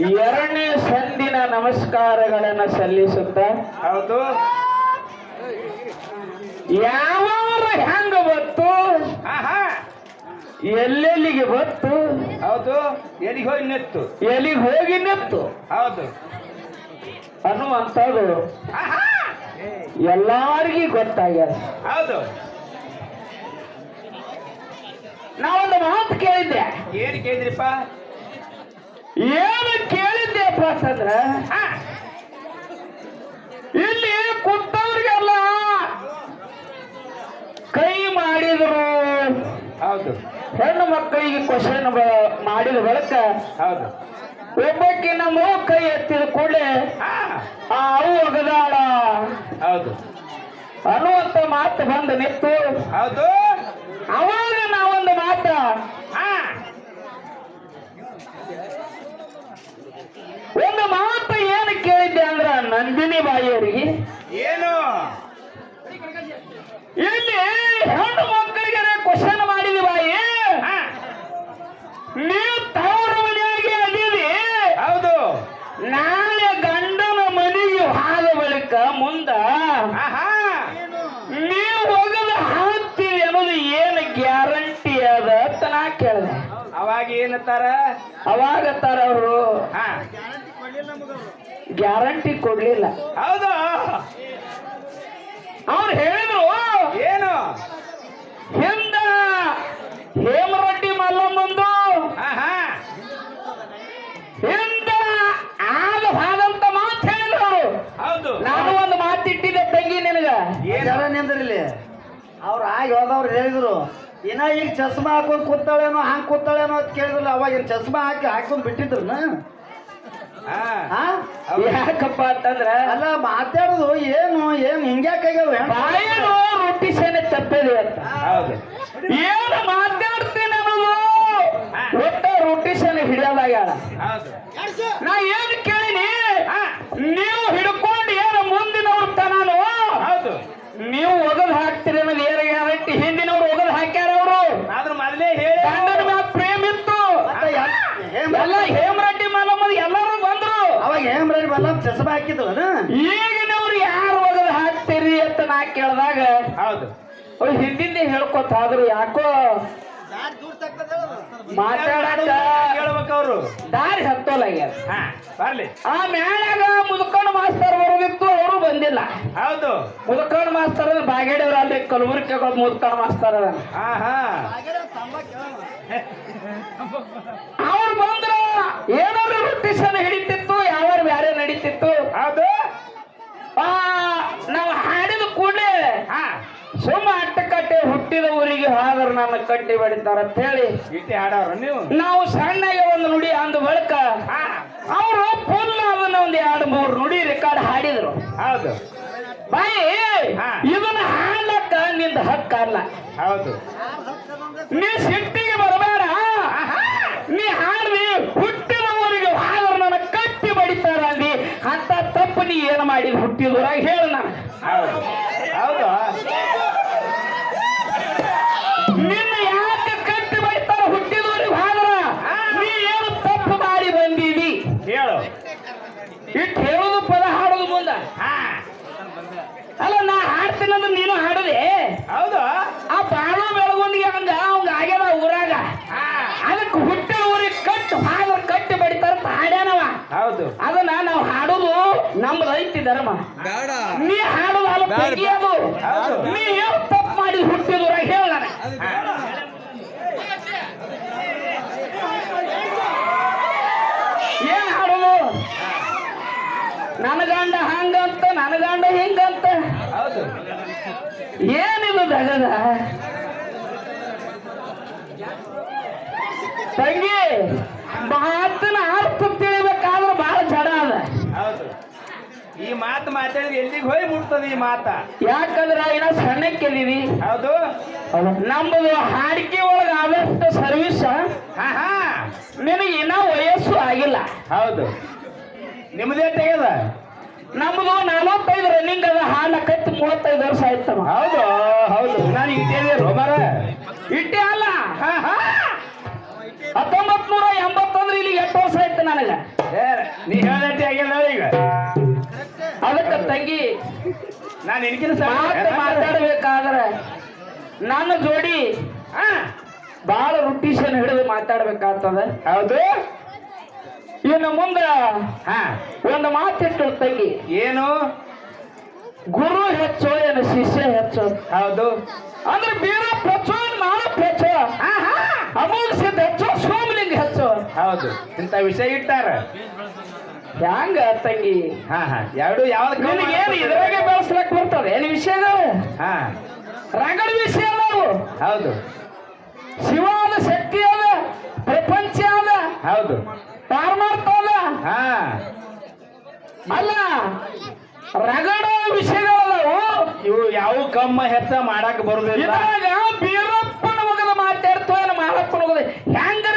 ಎರಡನೇ ಸಂದಿನ ನಮಸ್ಕಾರಗಳನ್ನು ಸಲ್ಲಿಸುತ್ತ? ಹೌದು. ಯಾವ ಹೆಂಗ ಬತ್ತು ಎಲ್ಲೆಲ್ಲಿಗೆ ಬತ್ತು ಹೌದು. ಎಲ್ಲಿಗೆ ಹೋಗಿ ನಿತ್ತು? ಎಲ್ಲಿಗೆ ಹೋಗಿ ನಿತ್ತು? ಹೌದು. ಅನ್ನುವಂಥದ್ದು ಎಲ್ಲಾರಿಗೂ ಗೊತ್ತಾಗ್ಯದ. ಹೌದು. ನಾವೊಂದು ಮಾತು ಕೇಳಿದ್ದೆ. ಏನು ಕೇಳಿದ್ರಿಪ್ಪ? ಏನು ಕೇಳಿದ್ದೆ ಅಂತಂದ್ರ ಇಲ್ಲಿ ಕುಂತವ್ರಿಗೆಲ್ಲ ಕೈ ಮಾಡಿದ್ರು. ಹೌದು. ಹೆಣ್ಣು ಮಕ್ಕಳಿಗೆ ಕ್ವಶನ್ ಮಾಡಿದ ಬಳಕ ಹೌದು. ಒಬ್ಬಕ್ಕೆ ನಮ್ಮ ಕೈ ಎತ್ತಿದ ಕೂಡಲೇ ಆ ಅವು ಒಗದಾಳ ಹೌದು. ಅನ್ನುವಂತ ಮಾತು ಬಂದು ನಿಂತು. ಹೌದು. ಅವಾಗ ನಾವೊಂದು ಮಾತ ಹಾ ಒಂದು ಮಾತು ಏನು ಕೇಳಿದ್ದೆ ಅಂದ್ರ ನಂದಿನಿ ಬಾಯಿಯವರಿಗೆ ಏನು ಇಲ್ಲಿ ಹೆಣ್ಣು ಮಕ್ಕಳಿಗೆ ಕ್ವಶನ್ ಮಾಡಿದ ಬಾಯಿ ಹಾ ನೀವು ತವರ ಮನೆಯಾಗಿ ಅದೀರಿ ಹೌದು ನಾಳೆ ಗಂಡನ ಮನೆಗೆ ಹಾದ ಬಳಿಕ ಮುಂದ ಆಹಾ. ನೀವು ಒಗದು ಹಾಕ್ತೀವಿ ಅನ್ನೋದು ಏನು ಗ್ಯಾರಂಟಿ ಅದ ಅಂತ ನಾ ಕೇಳಿದೆ. ಅವಾಗ ಏನತ್ತಾರ? ಅವಾಗ ತಾರ ಅವರು ಹಾ. ಗ್ಯಾರಂಟಿ ಕೊಡ್ಲಿಲ್ಲ ಹೌದು. ಅವ್ರು ಹೇಳಿದ್ರು ಏನು ಹಿಂದ ಹೇಮರೆಡ್ಡಿ ಮಲ್ಲಮ್ಮಂದು ಆಹಾ ಹಿಂದ ಆಗ ಹಾದಂತ ಮಾತು ಹೇಳಿದ್ರು ಅವರು ಹೌದು ನಾನು ಒಂದು ಮಾತಿಟ್ಟಿದ್ದೆ ತಂಗಿ ನಿನಗ ಏನು ಜರ ನಿಂದ್ರಿಲ್ಲಿ ಅವ್ರು ಆಗಿ ಹೋದವ್ರು ಹೇಳಿದ್ರು ಇನ್ನ ಈಗ ಚಸ್ಮಾ ಹಾಕೊಂಡ್ ಕೂತಾಳೇನೋ ಹಂಗೆ ಕೂತಾಳೇನೋ ಅಂತ ಕೇಳಿದ್ರಲ್ಲ ಅವಾಗ ಏನ್ ಚಸ್ಮಾ ಹಾಕಿ ಹಾಕೊಂಡು ಬಿಟ್ಟಿದ್ರು ಯಾಕಪ್ಪ ಅಂತಂದ್ರೆ ಅಲ್ಲ ಮಾತಾಡೋದು ಏನು ಏನು ಹಿಂಗ್ಯಾಕಾಗ್ಯಾವ ಬಾಯನು ರೊಟ್ಟಿ ಸೇನೆ ತಪ್ಪಿದೆ ಅಂತ. ಏನು ಮಾತಾಡ್ತೀನಿ ಅನ್ನೋದು? ಒಟ್ಟ ರೊಟ್ಟಿ ಸೇನೆ ಹಿಡಿಯಲಾಗ್ಯಾಳ. ನಾ ಏನು ಕೇಳಿನಿ ಹಾ ನೀವು ಹಿಡ್ಕೊಂಡು ಏನು ಮುಂದಿನವ್ರ ತನಾನು ಹೌದು ನೀವು ಒಗದು ಹಾಕ್ತೀರಿ ಅನ್ನೋದು ಏನು ಗ್ಯಾರಂಟಿ ಹಿಂದಿನವ್ರು ಒಗದು ಹಾಕ್ಯಾರ ಅವರು ಆದ್ರೂ ಮೊದಲೇ ಹೇಳಿ ಗಂಡನ ಮ್ಯಾಲ ಪ್ರೇಮ್ ಇತ್ತು ಎಲ್ಲ ಹೇಮರೆಡ್ಡಿ ಮಲ್ಲಮ್ಮ ಎಲ್ಲರೂ ರೆಡಿ ಬಲ್ಲ ಹಾಕಿದ್ರನ ಈಗಿನವ್ರು ಯಾರು ಒಗದ ಹಾಕ್ತೀರಿ ಅಂತ ನಾ ಕೇಳಿದಾಗ ಹೌದು. ಅವ್ರು ಹಿಂದಿಂದ ಹೇಳ್ಕೊತ ಆದ್ರು ಯಾಕೋ? ಮಾತಾಡಕ ಹೇಳ್ಬೇಕು ಅವರು. ದಾರಿ ಹತ್ತೋಲ್ಲ ಹಾ ಬರ್ಲಿ. ಆ ಮ್ಯಾಲಾಗ ಮುದುಕಣ್ಣ ಮಾಸ್ತರ್ ಬರೋದಿತ್ತು ಅವರು ಬಂದಿಲ್ಲ. ಹೌದು. ಮುದುಕಣ್ಣ ಮಾಸ್ತರ್ ಅಂದ್ರೆ ಅಲ್ಲಿ ಅಲ್ಲಿ ಕಲಬುರಗಿ ಮುದುಕಣ್ಣ ಮಾಸ್ತರ್. ಅದ ಹಾ. ಹಾ ಅವ್ರು ಬಂದ್ರ ಏನಾದ್ರು ರೊಟ್ಟಿಸನ ಹಿಡಿತ ನಡೀತಿತ್ತು. ಅದು? ನಾವು ಹಾಡಿದ ಕೂಡಲೇ ಸುಮ್ಮ ಅಟ್ಟಕಟ್ಟೆ ಹುಟ್ಟಿದ ಊರಿಗೆ ಹಾದ್ರ ನನ್ನ ಕಟ್ಟಿ ಬಡಿತಾರ ಅಂತ ಹೇಳಿ ಇಟ್ಟಿ ಹಾಡವ್ರ ನೀವು? ನಾವು ಸಣ್ಣಗೆ ಒಂದು ನುಡಿ ಅಂದ ಬಳಿಕ ಅವರು ಫುಲ್ ಅದನ್ನ ಒಂದು ಎರಡು ಮೂರು ನುಡಿ ರೆಕಾರ್ಡ್ ಹಾಡಿದ್ರು. ಹೌದು. ಬಾಯಿ. ಇದನ್ನ ಹಾಡ್ಲಕ್ಕ ನಿಂದ ಹಕ್ಕ ಅಲ್ಲ. ಹೌದು. ನೀ ಸಿಟ್ಟಿಗೆ ಬರಬೇಡ. ನೀ ಹಾಡ್ರಿ ಹುಟ್ಟಿದ ಊರಿಗೆ ಹಾದ್ರ ನನ್ನ ಕಟ್ಟಿ ಬಡಿತಾರ ಅಂದಿ ಅಂತ ತಪ್ಪು ಮಾಡಿ ಹುಟ್ಟಿದೂರಾಗ ಹೇಳ ನಾನು ಹೌದು. ನಿನ್ನ ಯಾಕೆ ಕಟ್ಟಿ ಬಡಿತಾರ ಹುಟ್ಟಿದೂರಿಗೆ ಹಾದ್ರ ನೀ ಏನು ತಪ್ಪು ಮಾಡಿ ಬಂದೀವಿ ಹೇಳು. ಇಟ್ಟು ಹೇಳುದು ಪದ ಹಾಡೋದು ಮುಂದ. ಅಲ್ಲ ನಾ ಹಾಡ್ತೀನಿ ಅಂದ್ರೆ ನೀನು ಹಾಡುದೆ? ಹೌದು. ಆ ಬಾಳು ಬೆಳಗೊಂದಿಗೆ ಹಂಗ ಅವಂಗ ಆಗ್ಯದ ಊರಾಗ. ಅದಕ್ಕೆ ಹುಟ್ಟಿದ ಊರಿಗೆ ಕಟ್ಟು ಹಾಲು ಕಟ್ಟಿ ಬಡಿತಾರ ಹಾಡ್ಯಾನವ. ಹೌದು. ಅದನ್ನ ನಾವು ನಮ್ದು ರೈತ ಧರ್ಮ. ನೀ ತೆಗಿಯೋದು. ನೀ ಏನು ತಪ್ಪು ಮಾಡಿ ಹುಟ್ಟಿದ ಹೇಳ ಏನ್ ಹಾಡೋದು? ನನ್ನ ಗಂಡ ಹಂಗಂತ ನನ್ನ ಗಂಡ ಹಿಂಗಂತ. ಏನಿದು ದಗದ ತಂಗಿ ಮಾತಿನ ಅರ್ಥ ತಿಳಿಬೇಕಾದ್ರೆ ಬಹಳ ಜಡ ಅದ ಹೌದು ಈ ಮಾತು ಮಾತಾಡಿದ್ರೆ ಎಲ್ಲಿಗೆ ಹೋಗಿ ಮುಟ್ತದೆ ಈ ಮಾತ? ಯಾಕಂದ್ರ ಸಣ್ಣಕ್ಕೆ ಸಣ್ಣಕ್ಕಿದೀವಿ ಹೌದು. ನಮ್ಮದು ಹಾಡಿಕೆ ಒಳಗ ಆದಷ್ಟು ಸರ್ವಿಸ್ ಹಾ ಹಾ. ನಿನಗೆ ಇನ್ನ ವಯಸ್ಸು ಆಗಿಲ್ಲ. ಹೌದು. ನಿಮ್ಮದೇ ತೆಗೆದ? ನಮ್ದು ನಲವತ್ತೈದು ರನ್ನಿಂಗ್ ಅದ ಹಾಡ್ಲಕೈತಿ ಮೂವತ್ತೈದು ವರ್ಷ ಆಯ್ತು ಹೌದು ಹೌದು. ನಾನು ಇಟ್ಟಿದೆ ರೋಮರ ಇಟ್ಟೆ ಅಲ್ಲ. ಹತ್ತೊಂಬತ್ ನೂರ ಎಂಬತ್ತೊಂದ್ರ ಇಲ್ಲಿ ಎಷ್ಟು ವರ್ಷ ಆಯ್ತು ನನಗೆ? ನೀ ಹೇಳಿದಂತೆ ಆಗಿಲ್ಲ ಈಗ. ಅದಕ್ಕೆ ತಂಗಿ ನಾನು ಮಾತು ಮಾತಾಡಬೇಕಾದ್ರೆ ನನ್ನ ಜೋಡಿ ಬಹಳ ರುಟೀಶನ್ ಹಿಡಿದು ಮಾತಾಡ್ಬೇಕಾಗ್ತದ. ಹೌದು. ಇನ್ನು ಮುಂದ ಒಂದು ಮಾತಿಟ್ಟು ತಂಗಿ. ಏನು? ಗುರು ಹೆಚ್ಚು ಏನು ಶಿಷ್ಯ ಹೆಚ್ಚು. ಹೌದು. ಅಂದ್ರೆ ಬೇರೆ ಪ್ರಚೋನ್ ಮಾಡ ಪ್ರಚೋ. ಹೆಚ್ಚು ಅಮೋಘ ಸಿದ್ಧ ಹೆಚ್ಚು ಸೋಮಲಿಂಗ ಹೆಚ್ಚು. ಹೌದು. ಇಂಥ ವಿಷಯ ಇಟ್ಟಾರ. ಹ್ಯಾಂಗ ತಂಗಿ? ಹಾ ಹಾ. ಎರಡು ಯಾವ್ದು ನಿನಗೇನು ಇದ್ರಾಗೆ ಬೆಳೆಸ್ಲಕ್ ಬರ್ತದೆ? ಏನು ವಿಷಯಗಳು ಹಾ. ರಗಡ ವಿಷಯ ಅದಾವು ಹೌದು. ಶಿವಾದ ಶಕ್ತಿ ಅದ ಪ್ರಪಂಚ ಅದ ಹೌದು. ಪಾರಮಾರ್ಥ ಅದ. ಹಾ. ಅಲ್ಲ ರಗಡ ವಿಷಯಗಳಲ್ಲವು ಇವು ಯಾವ ಕಮ್ಮ ಹೆಚ್ಚ ಮಾಡಕ್ ಬರುದಿಲ್ಲ. ಇದ್ರಾಗ ಬೀರಪ್ಪನ ಮಗದ ಮಾತಾಡ್ತೋ ಏನು ಮಾರಪ್ಪನ ಮಗದ ಹೆಂಗರ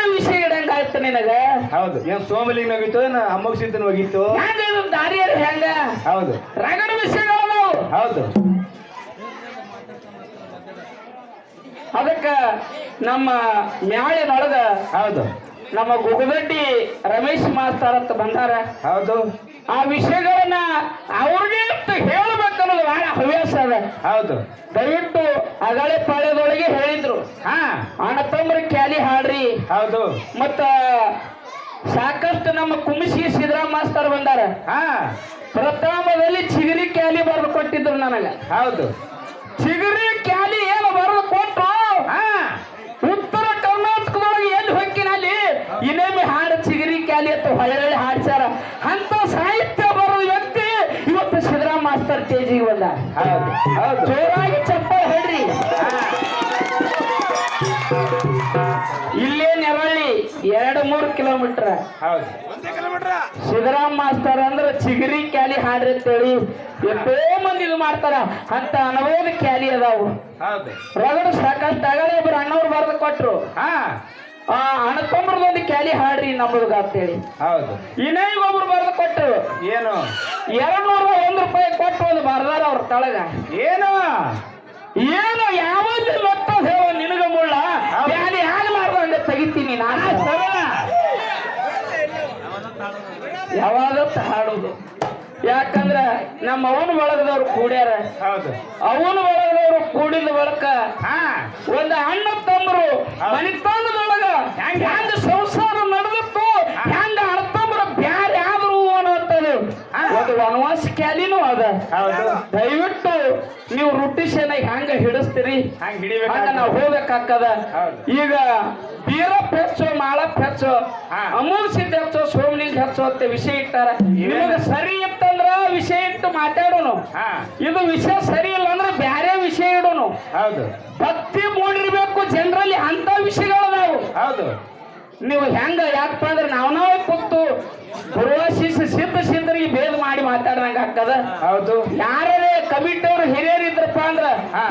ಹೌದು. ಏನ್ ಸೋಮಲಿಂಗ್ ಹೋಗಿತ್ತು ಏನ್ ಅಮ್ಮಗ್ ಸಿದ್ದನ್ ಹೋಗಿತ್ತು? ದಾರಿಯರು ಹೆಂಗ? ಹೌದು. ರಗಡ ವಿಷಯಗಳದಾವು ಹೌದು. ಅದಕ್ಕ ನಮ್ಮ ಮ್ಯಾಳಿನೊಳಗ ಹೌದು. ನಮ್ಮ ಗುಗದಡ್ಡಿ ರಮೇಶ್ ಮಾಸ್ತಾರ ಅಂತ ಬಂದಾರ. ಹೌದು. ಆ ವಿಷಯಗಳನ್ನ ಅವ್ರಿಗೆ ಹೇಳ್ಬೇಕನ್ನೋದು ಬಹಳ ಹವ್ಯಾಸ ಅದ. ಹೌದು. ದಯವಿಟ್ಟು ಅಗಳೆ ಪಾಳ್ಯದೊಳಗೆ ಹೇಳಿದ್ರು. ಹಾ. ಅಣ್ಣ ತಮ್ಮ ಕ್ಯಾಲಿ ಹಾಡ್ರಿ. ಹೌದು. ಮತ್ತ ಸಾಕಷ್ಟು ನಮ್ಮ ಕುಮಿಸಿ ಸಿದ್ದರಾಮ ಮಾಸ್ತರ್ ಬಂದಾರ. ಹಾ. ಪ್ರಥಮದಲ್ಲಿ ಚಿಗರಿ ಕ್ಯಾಲಿ ಬರೆದು ಕೊಟ್ಟಿದ್ರು ನನಗ. ಹೌದು. ಚಿಗರಿ ಕ್ಯಾಲಿ ಏನು ಬರೆದು ಕೊಟ್ಟು ಉತ್ತರ ಕರ್ನಾಟಕದೊಳಗೆ ಎಲ್ಲಿ ಹೊಕ್ಕಿನಲ್ಲಿ? ಇನ್ನೊಮ್ಮೆ ಹಾಡು ಚಿಗರಿ ಕ್ಯಾಲಿ ಅಂತ ಹೊಳೆ ಹಾಡ್ಸ್ಯಾರ. ಅಂತ ಸಾಹಿತ್ಯ ಬರೋ ವ್ಯಕ್ತಿ ಇವತ್ತು ಸಿದ್ದರಾಮ ಮಾಸ್ತರ್ ತೇಜಿಗೆ ಬಂದ. ಜೋರಾಗಿ ಚಪ್ಪಾಳೆ ಹೇಳ್ರಿ ಮೂರು ಕಿಲೋಮೀಟರ್. ಹೌದು. ಸಿದ್ದರಾಮ ಮಾಸ್ತರ್ ಅಂದ್ರೆ ಚಿಗರಿ ಕ್ಯಾಲಿ ಹಾಡ್ರಿ ಅಂತೇಳಿ ಎಷ್ಟೋ ಮಂದಿ ಇದು ಮಾಡ್ತಾರ. ಅಂತ ಅನುಭವದ ಕ್ಯಾಲಿ ಅದಾವು. ಹೌದು. ರಗಡ ಸಾಕಷ್ಟು ಆಗಲೇ ಒಬ್ರು ಅಣ್ಣವ್ರು ಬರೆದು ಕೊಟ್ರು. ಹಾ. ಆ ಅಣ್ಣತಮ್ಮರದೊಂದು ಕ್ಯಾಲಿ ಹಾಡ್ರಿ ನಮ್ಮದು ಅಂತೇಳಿ ಹೌದು. ಇನ್ನೇಗ ಒಬ್ರು ಬರೆದು ಕೊಟ್ಟರು ಏನು? ಎರಡ್ ನೂರ ಒಂದ್ ರೂಪಾಯಿ ಕೊಟ್ಟು ಒಂದು ಬರ್ದಾರ ಅವ್ರ ತಳಗ. ಏನು? ಏನು ಯಾವತ್ತು ಲೊತ್ತ ಹೇಳೋ ನಿನಗ ಮುಳ್ಳ. ಯಾರು ಆಗ್ಲಾರ್ದು ಅಂದ್ರೆ ತೆಗಿತೀನಿ ನಾನು. ಯಾವಾಗತ್ತ ಹಾಡುದು. ಯಾಕಂದ್ರ ನಮ್ಮ ಅವನ ಬಳಗದವ್ರು ಕೂಡ್ಯಾರ. ಅವನ ಬಳಗದವ್ರು ಕೂಡಿದ ಬಳಕ ಒಂದು ಅಣ್ಣ ತಮ್ಮರು ಮನಿತಾನದೊಳಗ ಹೆಂಗ ಹೆಂಗ ಸಂಸಾರ ನಡೆದಿತ್ತು ಹೆಂಗ ಅಣ್ಣ ಬ್ಯಾರ ಬ್ಯಾರೆ ಅನ್ನೋ ಅಂತ ಒಂದು ವನವಾಸ ಕ್ಯಾಲಿನೂ ಅದ. ದಯವಿಟ್ಟು ನೀವು ರುಟಿಷನ್ ಹೆಂಗ ಹಿಡಿಸ್ತೀರಿ? ಹಂಗ್ ಹಿಡಿಬೇಕು ನಾವು ಹೋಗ್ಬೇಕಾಗ್ತದ. ಈಗ ಬೀರಪ್ಪ ಹೆಚ್ಚು ಮಾಳಪ್ಪ ಹೆಚ್ಚು. ಅಮೂಲ್ ಸಿದ್ಧ ಹೆಚ್ಚು ಸೋಮಲಿಂಗ ಹೆಚ್ಚು ಅಂತ ವಿಷಯ ಇಟ್ಟಾರ. ನಿಮಗೆ ಸರಿ ಇತ್ತಂದ್ರ ವಿಷಯ ಇಟ್ಟು ಮಾತಾಡೋನು ಹಾ. ಇದು ವಿಷಯ ಸರಿ ಇಲ್ಲ ಅಂದ್ರೆ ಬ್ಯಾರೆ ವಿಷಯ ಇಡೋನು ಹೌದು. ಭಕ್ತಿ ಮೂಡಿರ್ಬೇಕು ಜನರಲ್ಲಿ ಅಂತ ವಿಷಯಗಳದಾವು ಹೌದು. ನೀವು ಹೆಂಗ ಯಾಕಪ್ಪ ಅಂದ್ರೆ ನಾವ್ ನಾವೇ ಕೂತು ಪೂರ್ವ ಶಿಷ್ಯ ಸಿದ್ಧ ಸಿದ್ಧರಿಗೆ ಭೇದ ಮಾಡಿ ಮಾತಾಡ್ದಂಗ ಆಗ್ತದ. ಹೌದು. ಯಾರೇ ಕಮಿಟಿ ಅವ್ರು ಹಿರಿಯರು ಇದ್ರಪ್ಪ ಅಂದ್ರ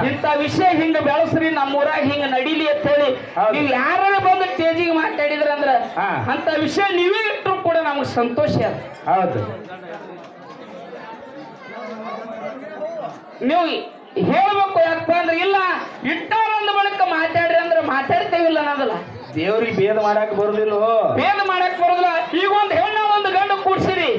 ಇಂತ ವಿಷಯ ಹಿಂಗ ಬೆಳಸ್ರಿ ನಮ್ಮೂರಾಗ ಹಿಂಗ ನಡೀಲಿ ಅಂತ ಹೇಳಿ. ನೀವು ಯಾರು ಬಂದು ಸ್ಟೇಜಿಗೆ ಮಾತಾಡಿದ್ರ ಅಂದ್ರ. ಅಂತ ವಿಷಯ ನೀವೇ ಇಟ್ಟರು ಕೂಡ ನಮ್ಗೆ ಸಂತೋಷ ಅದ. ಹೌದು. ನೀವು ಹೇಳ್ಬೇಕು ಯಾಕಪ್ಪ ಅಂದ್ರೆ ಇಲ್ಲ ಇಟ್ಟಾರೊಂದು ಬಳಿಕ ಮಾತಾಡ್ರಿ ಅಂದ್ರೆ ಮಾತಾಡ್ತೇವಿಲ್ಲ ಅನ್ನೋದಲ್ಲ. ದೇವ್ರಿಗೆ ಭೇದ ಮಾಡಕ್ ಬರುದಿಲ್ಲ. ಭೇದ ಮಾಡಕ್ ಬರೋದಿಲ್ಲ. ಈಗ ಒಂದು ಹೆಣ್ಣು ಒಂದು ಗಂಡು ಕೂಡ್ಸಿರಿ.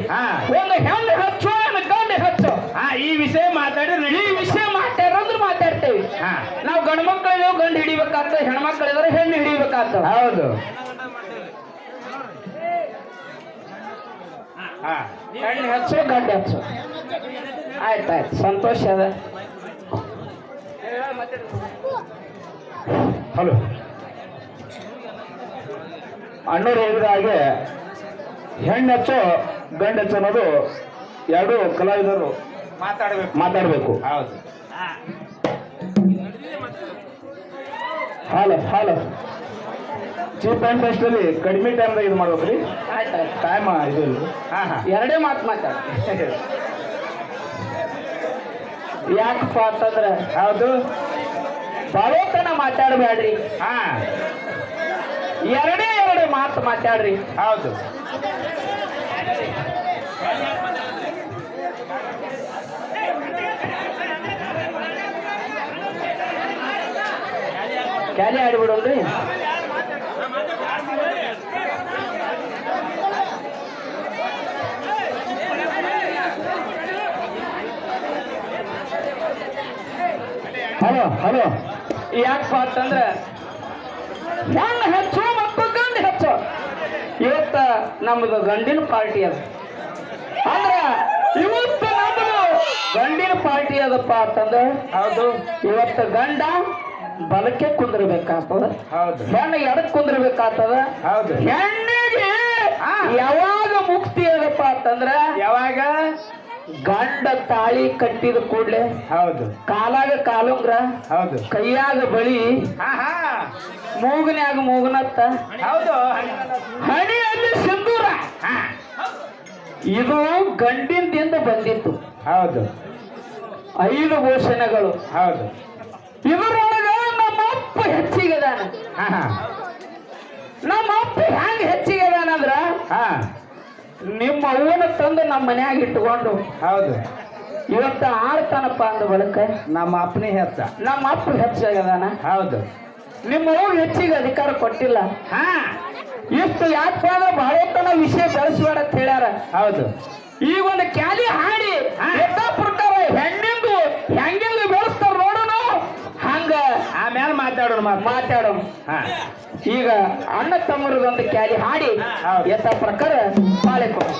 ಒಂದು ಹೆಣ್ಣು ಹಚ್ಚು ಒಂದು ಗಂಡು ಹಚ್ಚು ಹಾ ಈ ವಿಷಯ ಮಾತಾಡಿದ್ರೆ ಈ ವಿಷಯ ಮಾತಾಡ್ರಂದ್ರೆ ಮಾತಾಡ್ತೇವೆ ಹಾ ನಾವು ಗಂಡು ಹಿಡಿಬೇಕಾಗ್ತದೆ ಹೆಣ್ಮಕ್ಳಿದ್ರೆ ಹೆಣ್ಣು ಹಿಡಿಬೇಕಾಗ್ತದೆ. ಹೌದು. ಹೆಣ್ಣು ಹೆಚ್ಚು ಗಂಡು ಹೆಚ್ಚು. ಆಯ್ತಾಯ್ತು ಸಂತೋಷ ಅದ. ಹಲೋ. ಅಣ್ಣರು ಹೇಳಿದ ಹಾಗೆ ಹೆಣ್ಣು ಹೆಚ್ಚು ಗಂಡ ಹೆಚ್ಚು ಅನ್ನೋದು ಎರಡು ಕಲಾವಿದರು ಮಾತಾಡಬೇಕು. ಮಾತಾಡಬೇಕು. ಹೌದು. ಹಾಲು ಹಾಲಸ್ ಚೀಪ್ ಆ್ಯಂಡ್ ಬೆಸ್ಟಲ್ಲಿ ಕಡಿಮೆ ಟೈಮ್ದಾಗ ಇದು ಮಾಡ್ಬೇಕು ರೀ ಟೈಮ್ ಇದು ಹಾಂ ಹಾ ಹಾ. ಎರಡೇ ಮಾತು ಮಾತಾಡ. ಯಾಕಪ್ಪ ಅಂತಂದ್ರೆ ಹೌದು. ಬರೋತನ ಮಾತಾಡಬೇಡ್ರಿ. ಹಾ. ಎರಡೇ ಎರಡು ಮಾತು ಮಾತಾಡ್ರಿ. ಹೌದು. ಕ್ಯಾಲಿ ಆಡಿಬಿಡೋಣ್ರಿ ಹಲೋ ಹಲೋ. ಯಾಕಪ್ಪ ಅಂತಂದ್ರೆ ಹೆಣ್ಣು ಹೆಚ್ಚು ಮತ್ತು ಹೆಚ್ಚು. ಇವತ್ತ ನಮ್ದು ಗಂಡಿನ ಪಾರ್ಟಿ ಅದ. ಅಂದ್ರೆ ಇವತ್ತು ನಮ್ದು ಗಂಡಿನ ಪಾರ್ಟಿ ಅದಪ್ಪ ಅಂತಂದ್ರೆ ಅದು ಇವತ್ತು ಗಂಡ ಬಲಕ್ಕೆ ಕುಂದಿರ್ಬೇಕಾಗ್ತದ? ಹೌದು. ಹೆಣ್ಣು ಎಡಕ್ ಕುಂದಿರ್ಬೇಕಾಗ್ತದ? ಹೌದು. ಹೆಣ್ಣಿಗೆ ಯಾವಾಗ ಮುಕ್ತಿ ಅದಪ್ಪ ಅಂತಂದ್ರ ಯಾವಾಗ? ಗಂಡ ತಾಳಿ ಕಟ್ಟಿದ ಕೂಡ್ಲೆ. ಹೌದು. ಕಾಲಾಗ ಕಾಲುಂಗ್ರ. ಹೌದು. ಕೈಯಾಗ ಬಳಿ. ಮೂಗನ್ಯಾಗ ಮೂಗನತ್ತ. ಹೌದು. ಹಣಿಯಲ್ಲಿ ಸಿಂಧೂರ. ಹಾ. ಇದು ಗಂಡಿಂದಿಂದ ಬಂದಿತ್ತು. ಹೌದು. ಐದು ಘೋಷಣೆಗಳು. ಹೌದು. ನಮ್ಮ ಅಪ್ಪ ಹೆಚ್ಚಿಗದಾನ. ನಮ್ಮ ಅಪ್ಪ ಹೆಂಗ್ ಹೆಚ್ಚಿಗದಾನಂದ್ರ? ಅಂದ್ರ ನಿಮ್ಮ ಅವ್ವನ ತಂದು ನಮ್ಮ ಮನ್ಯಾಗ ಇಟ್ಕೊಂಡು ಹೌದು. ಇವತ್ತ ಆಡ್ತಾನಪ್ಪ ಅಂದ ಬಳಕ ನಮ್ಮ ಅಪ್ಪನೇ ಹೆಚ್ಚ. ನಮ್ಮ ಅಪ್ಪ ಹೆಚ್ಚಾಗದಾನ. ಹೌದು. ನಿಮ್ಮ ಅವ್ವ ಹೆಚ್ಚಿಗೆ ಅಧಿಕಾರ ಕೊಟ್ಟಿಲ್ಲ. ಹಾ. ಇಷ್ಟು ಯಾಕೆ ಅಂದ್ರೆ ಬಹಳತನ ವಿಷಯ ಬೆಳೆಸಬೇಡ ಅಂತ ಹೇಳ್ಯಾರ. ಹೌದು. ಈಗ ಒಂದು ಕ್ಯಾಲಿ ಹಾಡಿ ಪ್ರಕಾರ ಹೆಣ್ಣಿಂದು ಹೆಂಗೆಂದು ಬೆಳೆಸ್ತಾರ ಹಂಗ ಆಮೇಲೆ ಮಾತಾಡೋಣ ಮಾತು. ಮಾತಾಡೋಣ. ಹಾ. ಈಗ ಅಣ್ಣ ತಮ್ಮರದೊಂದು ಕ್ಯಾಲಿ ಹಾಡಿ. ಎತ್ತ ಪ್ರಕಾರ ಬಾಳೆ ಕೊಡು.